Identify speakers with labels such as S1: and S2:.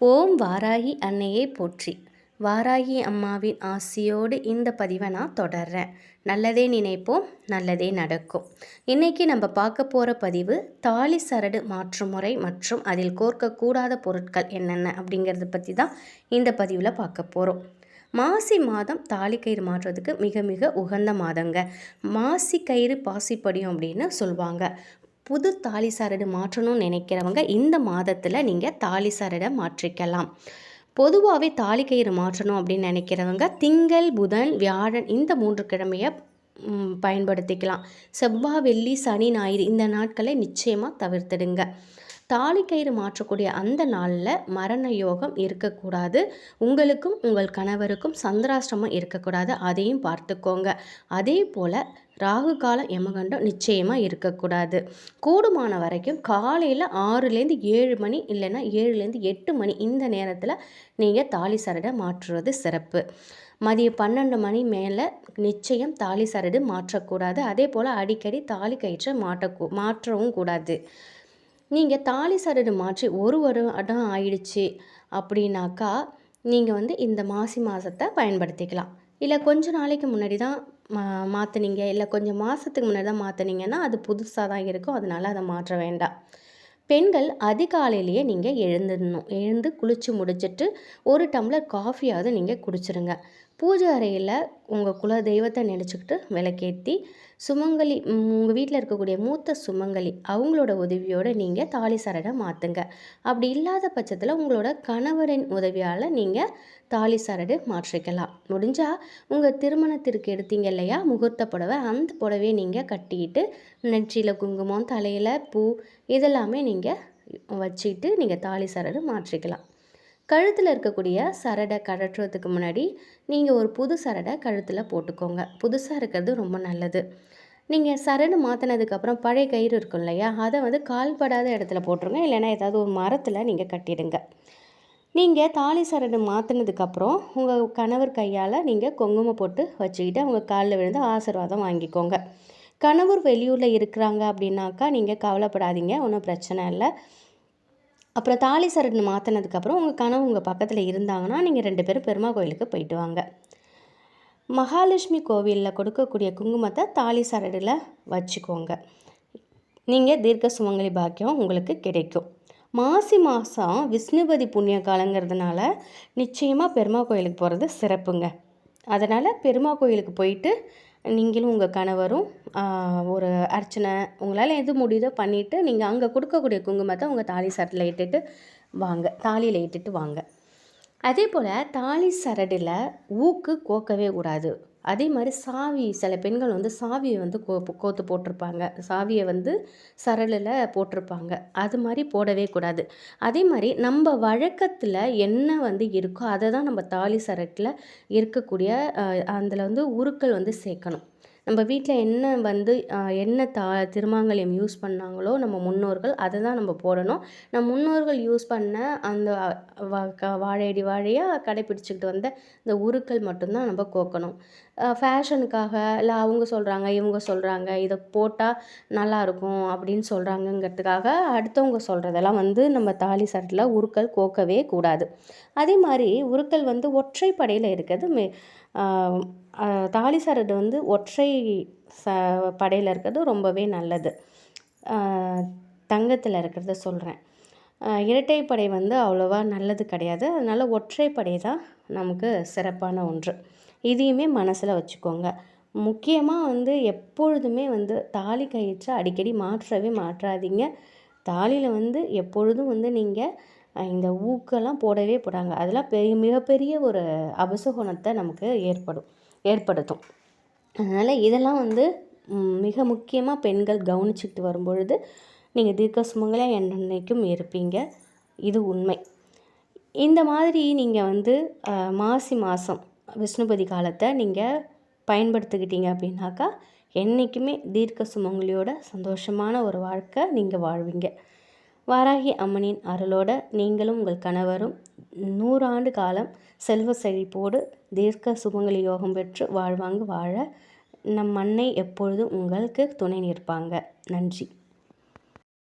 S1: ஓம் வாராகி அன்னையே போற்றி. வாராகி அம்மாவின் ஆசியோடு இந்த பதிவை நான் தொடர்றேன். நல்லதே நினைப்போம் நல்லதே நடக்கும். இன்றைக்கி நம்ம பார்க்க போகிற பதிவு தாலி சரடு மாற்று முறை மற்றும் அதில் கோர்க்கக்கூடாத பொருட்கள் என்னென்ன அப்படிங்கிறத பற்றி தான் இந்த பதிவில் பார்க்க போகிறோம் மாசி மாதம் தாலி கயிறு மாற்றுறதுக்கு மிக மிக உகந்த மாதங்க. மாசி கயிறு பாசிப்படியும் அப்படின்னு சொல்லுவாங்க புது தாலி சரடு மாற்றணும்னு நினைக்கிறவங்க இந்த மாதத்தில் நீங்கள் தாலி சரடை மாற்றிக்கலாம். பொதுவாகவே தாலி கயிறு மாற்றணும் அப்படின்னு நினைக்கிறவங்க திங்கள் புதன் வியாழன் இந்த மூன்று கிழமையை பயன்படுத்திக்கலாம். செவ்வாய் வெள்ளி சனி ஞாயிறு இந்த நாட்களை நிச்சயமாக தவிர்த்துடுங்க. தாலி கயிறு மாற்றக்கூடிய அந்த நாளில் மரண யோகம் இருக்கக்கூடாது. உங்களுக்கும் உங்கள் கணவருக்கும் சந்திராஷ்டிரமம் இருக்கக்கூடாது. அதையும் பார்த்துக்கோங்க. அதே போல் ராகு காலம் யமகண்டம் நிச்சயமாக இருக்கக்கூடாது. கூடுமான வரைக்கும் காலையில் ஆறுலேருந்து ஏழு மணி இல்லைன்னா ஏழுலேருந்து எட்டு மணி இந்த நேரத்தில் நீங்கள் தாலி சரடை மாற்றுவது சிறப்பு. மதியம் பன்னெண்டு மணி மேலே நிச்சயம் தாலி சரடு மாற்றக்கூடாது. அதே போல் அடிக்கடி தாலி கயிற்றை மாட்டக்கூ மாற்றவும் கூடாது. நீங்கள் தாலி சரடு மாற்றி ஒரு வருடம் ஆயிடுச்சு அப்படின்னாக்கா நீங்கள் வந்து இந்த மாசி மாதத்தை பயன்படுத்திக்கலாம். இல்லை கொஞ்ச நாளைக்கு முன்னாடி தான் மா மாற்றுனீங்க இல்லை கொஞ்சம் மாதத்துக்கு முன்னாடி தான் மாற்றுனீங்கன்னா அது புதுசாக தான் இருக்கும். அதனால் அதை மாற்ற வேண்டாம். பெண்கள் அதிகாலையிலேயே நீங்கள் எழுந்துடணும். எழுந்து குளித்து முடிச்சுட்டு ஒரு டம்ளர் காஃபியாவது நீங்கள் குடிச்சிருங்க. பூஜை அறையில் உங்கள் குல தெய்வத்தை நினச்சிக்கிட்டு விளக்கேற்றி சுமங்கலி உங்கள் வீட்டில் இருக்கக்கூடிய மூத்த சுமங்கலி அவங்களோட உதவியோடு நீங்கள் தாலி சரடை மாற்றுங்க அப்படி இல்லாத பட்சத்தில் உங்களோட கணவரின் உதவியால் நீங்கள் தாலி சரடு மாற்றிக்கலாம். முடிஞ்சால் உங்கள் திருமணத்திற்கு எடுத்தீங்க இல்லையா முகூர்த்த புடவை அந்த புடவையை நீங்கள் கட்டிக்கிட்டு நெற்றியில் குங்குமம் தலையில் பூ இதெல்லாமே நீங்கள் வச்சுக்கிட்டு நீங்கள் தாலி சரடு மாற்றிக்கலாம். கழுத்தில் இருக்கக்கூடிய சரடை கழற்றுறதுக்கு முன்னாடி நீங்கள் ஒரு புது சரடை கழுத்தில் போட்டுக்கோங்க. புதுசாக இருக்கிறது ரொம்ப நல்லது. நீங்கள் சரடு மாற்றினதுக்கப்புறம் பழைய கயிறு இருக்கும் இல்லையா? அதை வந்து கால்படாத இடத்துல போட்டுருங்க. இல்லைன்னா ஏதாவது ஒரு மரத்தில் நீங்கள் கட்டிடுங்க. நீங்கள் தாலி சரடு மாற்றினதுக்கப்புறம் உங்கள் கணவர் கையால் நீங்கள் குங்குமம் போட்டு வச்சுக்கிட்டு அவங்க காலில் விழுந்து ஆசீர்வாதம் வாங்கிக்கோங்க. கணவர் வெளியூரில் இருக்கிறாங்க அப்படின்னாக்கா நீங்கள் கவலைப்படாதீங்க. ஒன்றும் பிரச்சனை இல்லை. அப்புறம் தாலி சரடு மாற்றினதுக்கப்புறம் உங்கள் கனவு உங்கள் பக்கத்தில் இருந்தாங்கன்னா நீங்கள் ரெண்டு பேரும் பெருமா கோயிலுக்கு போயிட்டு வாங்க. மகாலட்சுமி கோவிலில் கொடுக்கக்கூடிய குங்குமத்தை தாலி சரடில் வச்சுக்கோங்க. நீங்கள் தீர்க்க சுமங்கலி பாக்கியம் உங்களுக்கு கிடைக்கும். மாசி மாதம் விஷ்ணுபதி புண்ணிய காலங்கிறதுனால நிச்சயமாக பெருமா கோயிலுக்கு போகிறது சிறப்புங்க. அதனால் பெருமா கோயிலுக்கு போயிட்டு நீங்களும் உங்கள் கணவரும் ஒரு அர்ச்சனை உங்களால் எது முடியுதோ பண்ணிவிட்டு நீங்கள் அங்கே கொடுக்கக்கூடிய குங்குமத்தை உங்கள் தாலி சரட்டில் இட்டுட்டு வாங்க. தாலியில் இட்டுட்டு வாங்க. அதே போல் தாலி சரடில் ஊக்கு கோக்கவே கூடாது. அதே மாதிரி சாவி சில பெண்கள் வந்து சாவியை வந்து கோ கோத்து போட்டிருப்பாங்க. சாவியை வந்து சரலில் போட்டிருப்பாங்க. அது மாதிரி போடவே கூடாது. அதே மாதிரி நம்ம வழக்கத்தில் என்ன வந்து இருக்கோ அதை தான் நம்ம தாலி சரட்டில் இருக்கக்கூடிய அதில் வந்து உருக்கள் வந்து சேர்க்கணும். நம்ம வீட்டில் என்ன வந்து என்ன தா திருமாங்கல்யம் யூஸ் பண்ணாங்களோ நம்ம முன்னோர்கள் அதை தான் நம்ம போடணும். நம்ம முன்னோர்கள் யூஸ் பண்ண அந்த வாழையடி வாழையாக கடைப்பிடிச்சிக்கிட்டு வந்த இந்த உருக்கள் மட்டும்தான் நம்ம கோக்கணும். ஃபேஷனுக்காக இல்லை அவங்க சொல்கிறாங்க இவங்க சொல்கிறாங்க இதை போட்டால் நல்லாயிருக்கும் அப்படின்னு சொல்கிறாங்கங்கிறதுக்காக அடுத்தவங்க சொல்கிறதெல்லாம் வந்து நம்ம தாலி சட்டில் உருக்கள் கோக்கவே கூடாது. அதே மாதிரி உருக்கள் வந்து ஒற்றைப்படையில் இருக்கிறது மே தாலி சரடு வந்து ஒற்றை ச படையில் இருக்கிறது ரொம்பவே நல்லது. தங்கத்தில் இருக்கிறத சொல்கிறேன் இரட்டைப்படை வந்து அவ்வளோவா நல்லது கிடையாது. அதனால் ஒற்றைப்படை தான் நமக்கு சிறப்பான ஒன்று. இதையுமே மனசில் வச்சுக்கோங்க. முக்கியமாக வந்து எப்பொழுதுமே வந்து தாலி கயிற்றை அடிக்கடி மாற்றவே மாற்றாதீங்க. தாலியில் வந்து எப்பொழுதும் வந்து நீங்கள் இந்த ஊக்கெல்லாம் போடவே போடாங்க. அதெல்லாம் பெரிய மிகப்பெரிய ஒரு அபசகுணத்தை நமக்கு ஏற்படும். ஏற்படுத்தும். அதனால் இதெல்லாம் வந்து மிக முக்கியமாக பெண்கள் கவனிச்சுக்கிட்டு வரும்பொழுது நீங்கள் தீர்க்க சுமங்களே என்னென்னைக்கும் இருப்பீங்க. இது உண்மை. இந்த மாதிரி நீங்கள் வந்து மாசி மாதம் விஷ்ணுபதி காலத்தை நீங்கள் பயன்படுத்திக்கிட்டீங்க அப்படின்னாக்கா என்றைக்குமே தீர்க்க சுமங்கலியோட சந்தோஷமான ஒரு வாழ்க்கை நீங்கள் வாழ்வீங்க. வாராகி அம்மனின் அருளோட நீங்களும் உங்கள் கணவரும் நூறாண்டு காலம் செல்வ செழிப்போடு தீர்க்க சுமங்கலி யோகம் பெற்று வாழ்வாங்க வாழ நம் மண்ணை எப்பொழுதும் உங்களுக்கு துணை நிற்பாங்க. நன்றி.